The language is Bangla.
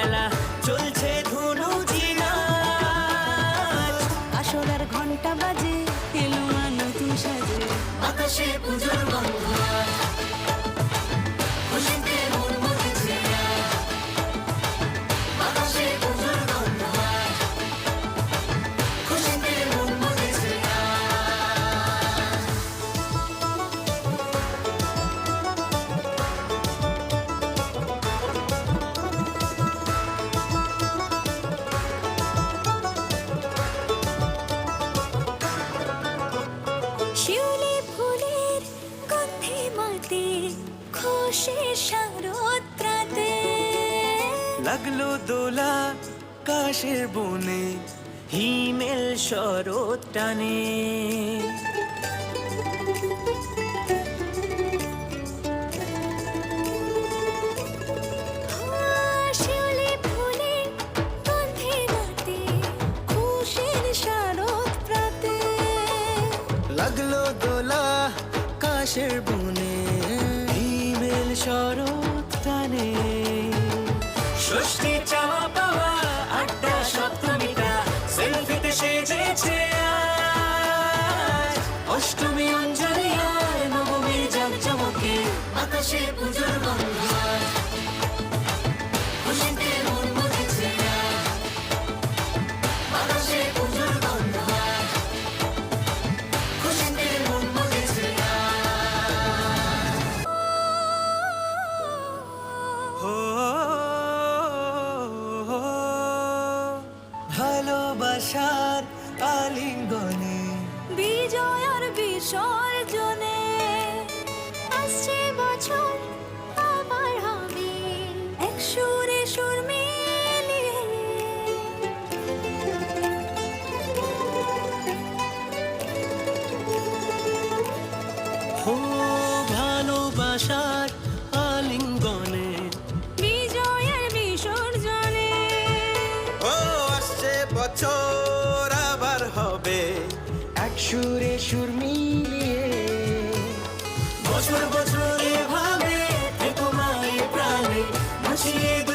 ভেলা চলছে ধুনু আসরার ঘণ্টা বাজে এলো নতুন সাজে আকাশে পুজোর গন্ধ। খুশি শারদ্রাতে লাগল দোলা কাশের বনে হিমেল শরৎ টানে। লাগল দোলা কাশের বনে হিমেল ভালোবাসার আলিঙ্গনে। বিজয় আর বিসর্জনে। আসছে বছর আবার হবে। এক সুরে সুর মিলিয়ে। ও ভালোবাসার আলিঙ্গনে। বিজয়ের বিসর্জনে। ও আসছে বছর সুরে সুর মিলিয়ে বছর বছরে ভাবে তোমায় প্রাণে ভাসিয়ে